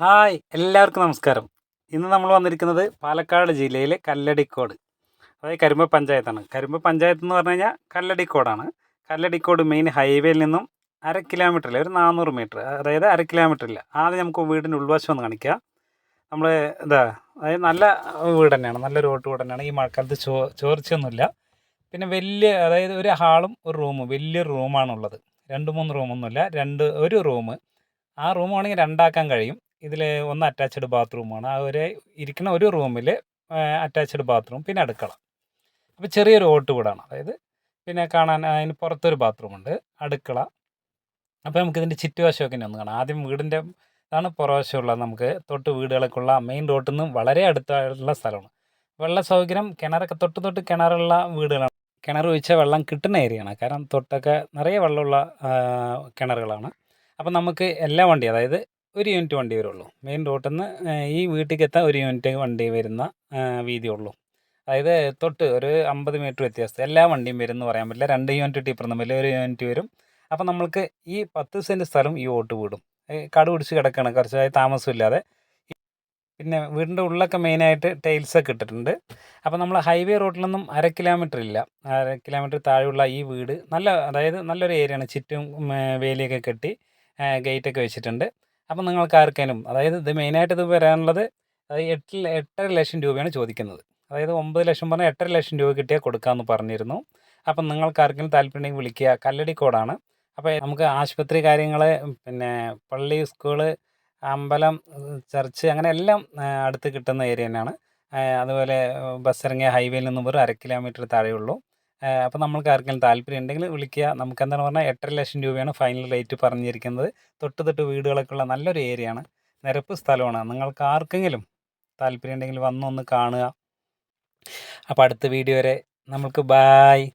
Hi എല്ലാവർക്കും നമസ്കാരം. ഇന്ന് നമ്മൾ വന്നിരിക്കുന്നത് പാലക്കാട് ജില്ലയിലെ കല്ലടിക്കോട് അതായത് കരിമ്പ പഞ്ചായത്താണ്. കരിമ്പ പഞ്ചായത്ത് എന്ന് പറഞ്ഞു കഴിഞ്ഞാൽ കല്ലടിക്കോടാണ്. കല്ലടിക്കോട് മെയിൻ ഹൈവേയിൽ നിന്നും അര കിലോമീറ്ററില്ല ഒരു നാനൂറ് മീറ്റർ അതായത് അര കിലോമീറ്ററില്ല ആദ്യം നമുക്ക് വീടിന്റെ ഉൾവശം ഒന്ന് കാണിക്കാം. നമ്മൾ ഇതാ അതായത് നല്ല വീട് തന്നെയാണ് നല്ല റോഡ് വീട് തന്നെയാണ്. ഈ മഴക്കാലത്ത് ചോ ചോർച്ചയൊന്നുമില്ല. പിന്നെ വലിയ അതായത് ഒരു ഹാളും ഒരു റൂമും വലിയൊരു റൂമാണുള്ളത് രണ്ട് മൂന്ന് റൂമൊന്നുമില്ല രണ്ട് ഒരു റൂം ആ റൂമാണെങ്കിൽ രണ്ടാക്കാൻ കഴിയും. ഇതിൽ ഒന്ന് അറ്റാച്ച്ഡ് ബാത്റൂമാണ് ആ ഒരു ഇരിക്കുന്ന ഒരു റൂമിൽ അറ്റാച്ച്ഡ് ബാത്റൂം പിന്നെ അടുക്കള. അപ്പോൾ ചെറിയൊരു ഓട്ട് വീടാണ്. അതായത് പിന്നെ കാണാൻ അതിന് പുറത്തൊരു ബാത്റൂമുണ്ട് അടുക്കള. അപ്പോൾ നമുക്ക് ഇതിന്റെ ചുറ്റുവശമൊക്കെ ഒന്ന് കാണാം. ആദ്യം വീടിന്റെ ഇതാണ് പുറവശമുള്ളത്. നമുക്ക് തൊട്ട് വീടുകളൊക്കെ ഉള്ള മെയിൻ റോട്ടിൽ നിന്ന് വളരെ അടുത്തുള്ള സ്ഥലമാണ്. വെള്ള സൗകര്യം കിണറൊക്കെ തൊട്ട് തൊട്ട് കിണറുള്ള വീടുകളാണ്. കിണർ ഒഴിച്ച വെള്ളം കിട്ടുന്ന ഏരിയയാണ് കാരണം തൊട്ടൊക്കെ നിറയെ വെള്ളമുള്ള കിണറുകളാണ്. അപ്പം നമുക്ക് എല്ലാ വണ്ടി അതായത് ഒരു യൂണിറ്റ് വണ്ടി വരുള്ളൂ. മെയിൻ റോട്ടിൽ നിന്ന് ഈ വീട്ടിലേക്ക് എത്താൻ ഒരു യൂണിറ്റ് വണ്ടി വരുന്ന വീതിയുള്ളൂ വീതിയേ അതായത് തൊട്ട് ഒരു അമ്പത് മീറ്റർ വ്യത്യാസം എല്ലാ വണ്ടിയും വരും എന്ന് പറയാൻ പറ്റില്ല. രണ്ട് യൂണിറ്റ് ടിപ്പർ തമ്മിൽ ഒരു യൂണിറ്റ് വരും. അപ്പം നമ്മൾക്ക് ഈ പത്ത് സെന്റ് സ്ഥലം ഈ ഓട്ട് വീടും. കാട് പിടിച്ച് കിടക്കുകയാണ് കുറച്ചായി താമസമില്ലാതെ. പിന്നെ വീടിന്റെ ഉള്ളിലൊക്കെ മെയിനായിട്ട് ടൈൽസൊക്കെ ഇട്ടിട്ടുണ്ട്. അപ്പോൾ നമ്മൾ ഹൈവേ റോഡിലൊന്നും അര കിലോമീറ്റർ ഇല്ല. അര കിലോമീറ്റർ താഴെയുള്ള ഈ വീട് നല്ല അതായത് നല്ലൊരു ഏരിയയാണ് ചുറ്റും വേലിയൊക്കെ കെട്ടി ഗേറ്റൊക്കെ വെച്ചിട്ടുണ്ട്. അപ്പം നിങ്ങൾക്ക് ആർക്കേലും അതായത് ഇത് മെയിനായിട്ട് ഇത് വരാനുള്ളത് അത് എട്ട് എട്ടര ലക്ഷം രൂപയാണ് ചോദിക്കുന്നത്. അതായത് ഒമ്പത് ലക്ഷം പറഞ്ഞാൽ എട്ടര ലക്ഷം രൂപ കിട്ടിയാൽ കൊടുക്കാമെന്ന് പറഞ്ഞിരുന്നു. അപ്പം നിങ്ങൾക്ക് ആർക്കെങ്കിലും താല്പര്യമുണ്ടെങ്കിൽ വിളിക്കുക. കല്ലടി കോഡാണ്. അപ്പോൾ നമുക്ക് ആശുപത്രി കാര്യങ്ങൾ പിന്നെ പള്ളി സ്കൂൾ അമ്പലം ചർച്ച് അങ്ങനെ എല്ലാം അടുത്ത് കിട്ടുന്ന ഏരിയ തന്നെയാണ്. അതുപോലെ ബസ് ഇറങ്ങിയ ഹൈവേയിൽ നിന്നും വെറും അര കിലോമീറ്റർ താഴെയുള്ളൂ. അപ്പോൾ നമ്മൾക്ക് ആർക്കെങ്കിലും താല്പര്യം ഉണ്ടെങ്കിൽ വിളിക്കുക. നമുക്ക് എന്താണ് പറഞ്ഞാൽ എട്ടര ലക്ഷം രൂപയാണ് ഫൈനൽ റേറ്റ് പറഞ്ഞിരിക്കുന്നത്. തൊട്ട് തൊട്ട് വീടുകളൊക്കെ ഉള്ള നല്ലൊരു ഏരിയയാണ് നിരപ്പ് സ്ഥലമാണ്. നിങ്ങൾക്ക് ആർക്കെങ്കിലും താല്പര്യം ഉണ്ടെങ്കിൽ വന്നൊന്ന് കാണുക. അപ്പോൾ അടുത്ത വീഡിയോ വരെ. നമുക്ക് ബായ്